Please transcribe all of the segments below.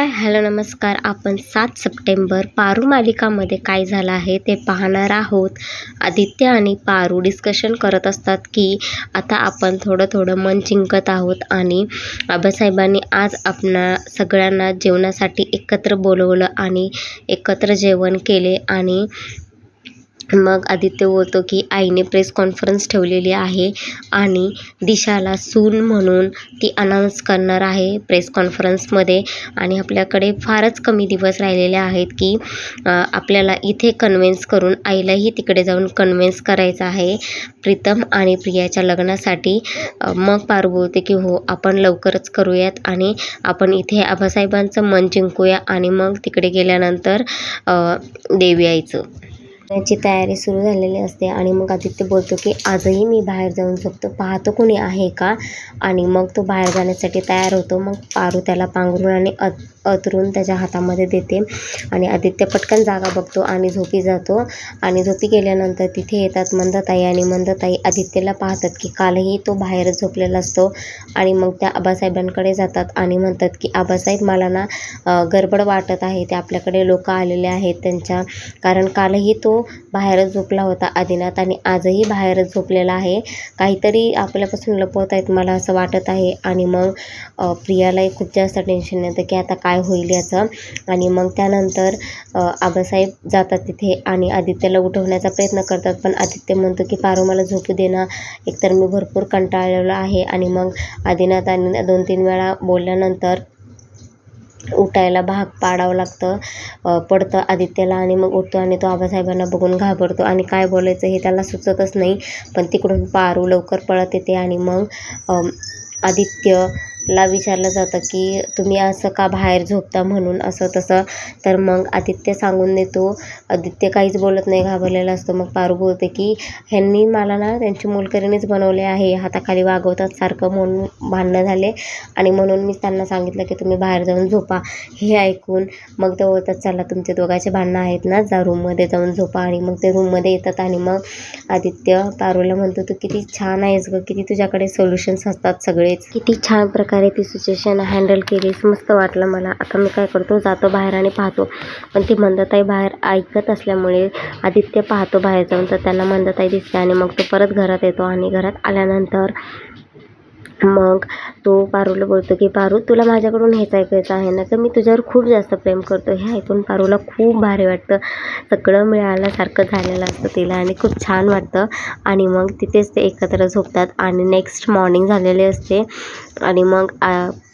Hi hello नमस्कार. आपण सात सप्टेंबर पारू मालिकामध्ये काय झालं आहे ते पाहणार आहोत. आदित्य आणि पारू डिस्कशन करत असतात की आता आपण थोडं थोडं मन जिंकत आहोत आणि आबासाहेबांनी आज आपणा सगळ्यांना जेवणासाठी एकत्र बोलवलं आणि एकत्र जेवण केले आणि मग आदित्य बोलतो की आईने प्रेस कॉन्फरन्स ठेवलेली आहे आणि दिशाला सून म्हणून ती अनाऊन्स करणार आहे प्रेस कॉन्फरन्समध्ये आणि आपल्याकडे फारच कमी दिवस राहिलेले आहेत की आपल्याला इथे कन्व्हिन्स करून आईलाही तिकडे जाऊन कन्व्हिन्स करायचं आहे. प्रीतम आणि प्रियाच्या लग्नासाठी मग पारू बोलते की हो आपण लवकरच करूयात आणि आपण इथे आबासाहेबांचं मन जिंकूया आणि मग तिकडे गेल्यानंतर देवी आईचं. याची तयारी सुरू झालेली असते. आणि मग आदित्य बोलतो की आजही मी बाहेर जाऊन झोपतो पाहतो कोणी आहे का? आणि मग तो बाहेर जाण्यासाठी तयार होतो. मग पारू त्याला पांघरून आणि अत त्याच्या हातामध्ये देते. आणि आदित्य पटकन जागा बघतो आणि झोपी जातो. आणि झोपी गेल्यानंतर तिथे येतात मंदताई आणि मंदताई आदित्यला पाहतात की कालही तो बाहेरच झोपलेला असतो. आणि मग त्या आबासाहेबांकडे जातात आणि म्हणतात की आबासाहेब मला ना गडबड वाटत आहे. ते आपल्याकडे लोक आलेले आहेत त्यांच्या. कारण कालही तो बाहेरच झोपला होता आदिनाथ आणि आजही बाहेरच झोपलेला आहे. काहीतरी आपल्यापासून लपवत आहेत मला असं वाटत आहे. आणि मग प्रियालाही खूप जास्त टेन्शन येतं की आता काय काय होईल याचं. आणि मग त्यानंतर आबासाहेब जातात तिथे आणि आदित्यला उठवण्याचा प्रयत्न करतात. पण आदित्य म्हणतो की पारो मला झोपू दे ना. एकतर मी भरपूर कंटाळलेलो आहे. आणि मग आदिनाथ दोन तीन वेळा बोलल्यानंतर उठायला भाग पाडावं लागतं. पडतं आदित्यला आणि मग उठतो आणि तो आबासाहेबांना बघून घाबरतो. आणि काय बोलायचं हे त्याला सुचतच नाही. पण तिकडून पारू लवकर पळत येते आणि मग आदित्य ला विचारलं जातं की तुम्ही असं का बाहेर झोपता म्हणून असं तसं. तर मग आदित्य सांगून देतो. आदित्य काहीच बोलत नाही घाबरलेला असतो. मग पारू बोलते की ह्यांनी मला ना त्यांची मोलकरीणीच बनवले आहे. हाताखाली वागवतात सारखं म्हणून भांडणं झाले. आणि म्हणून मी त्यांना सांगितलं की तुम्ही बाहेर जाऊन झोपा. हे ऐकून मग ते बोलतात चला तुमचे दोघांचे भांडणं आहेत ना जा रूममध्ये जाऊन झोपा. आणि मग ते रूममध्ये येतात आणि मग आदित्य पारूला म्हणतो तू किती छान आहेस गं. किती तुझ्याकडे सोल्युशन्स असतात सगळेच. किती छान प्रकारे प्रकारे ती सिच्युएशन हँडल केलीस. मस्त वाटलं मला. आता मी काय करतो जातो बाहेर आणि पाहतो. पण ती मंदताई बाहेर ऐकत असल्यामुळे आदित्य पाहतो बाहेर जाऊन. तर त्याला मंदताई दिसते आणि मग तो परत घरात येतो आणि घरात आल्यानंतर मग तो पारूला बोलतो की पारू तुला माझ्याकडून हेच ऐकायचं आहे ना? तर मी तुझ्यावर खूप जास्त प्रेम करतो. हे ऐकून पारूला खूप भारी वाटतं. सगळं मिळाल्यासारखं झालेलं असतं तिला आणि खूप छान वाटतं. आणि मग तिथेच ते एकत्र झोपतात आणि नेक्स्ट मॉर्निंग झालेले असते. आणि मग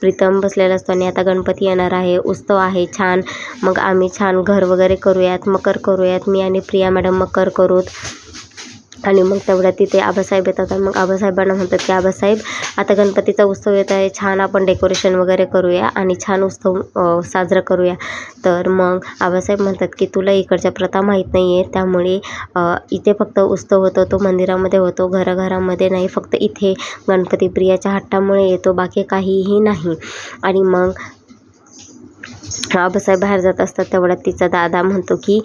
प्रीतम बसलेला असतो आणि आता गणपती येणार आहे. उत्सव आहे छान. मग आम्ही छान घर वगैरे करूयात मकर करूयात. मी आणि प्रिया मॅडम मकर करूत. आणि मग तेवढ्यात तिथे आबासाहेब येतात आणि मग आबासाहेबांना म्हणतात की आबासाहेब आता गणपतीचा उत्सव येत आहे. छान आपण डेकोरेशन वगैरे करूया आणि छान उत्सव साजरा करूया. तर मग आबासाहेब म्हणतात की तुला इकडच्या प्रथा माहीत नाही आहे त्यामुळे इथे फक्त उत्सव होतो तो मंदिरामध्ये होतो. घराघरामध्ये नाही फक्त इथे गणपती प्रियाच्या हट्टामुळे येतो. बाकी काहीही नाही. आणि मग आबासाहेब बाहेर जात असतात तेवढ्यात तिचा दादा म्हणतो की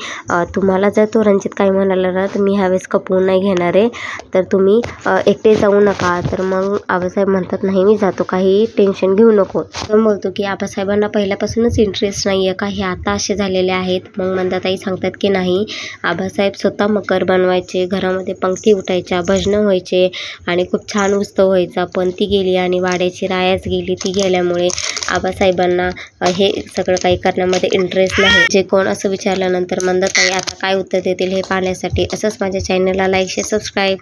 तुम्हाला जर तो रणजित काही म्हणाला ना तर मी ह्यावेळेस कपवून नाही घेणार आहे. तर तुम्ही एकटे जाऊ नका. तर मग आबासाहेब म्हणतात नाही मी जातो. काही टेन्शन घेऊ नको. तर बोलतो की आबासाहेबांना पहिल्यापासूनच इंटरेस्ट नाही आहे काही आता असे झालेले आहेत. मग मंदाताई सांगतात की नाही आबासाहेब स्वतः मकर बनवायचे. घरामध्ये पंक्ती उठायच्या भजनं व्हायचे आणि खूप छान उत्सव व्हायचा. पण ती गेली आणि वाड्याची रायाच गेली. ती गेल्यामुळे आबासाहेबांना हे सगळं काही करण्यामध्ये इंटरेस्ट नाही. जे कोण असं विचारल्यानंतर मंदताई आता काय उत्तर देतील हे पाहण्यासाठी असंच माझ्या चॅनलला लाईक शेअर सबस्क्राईब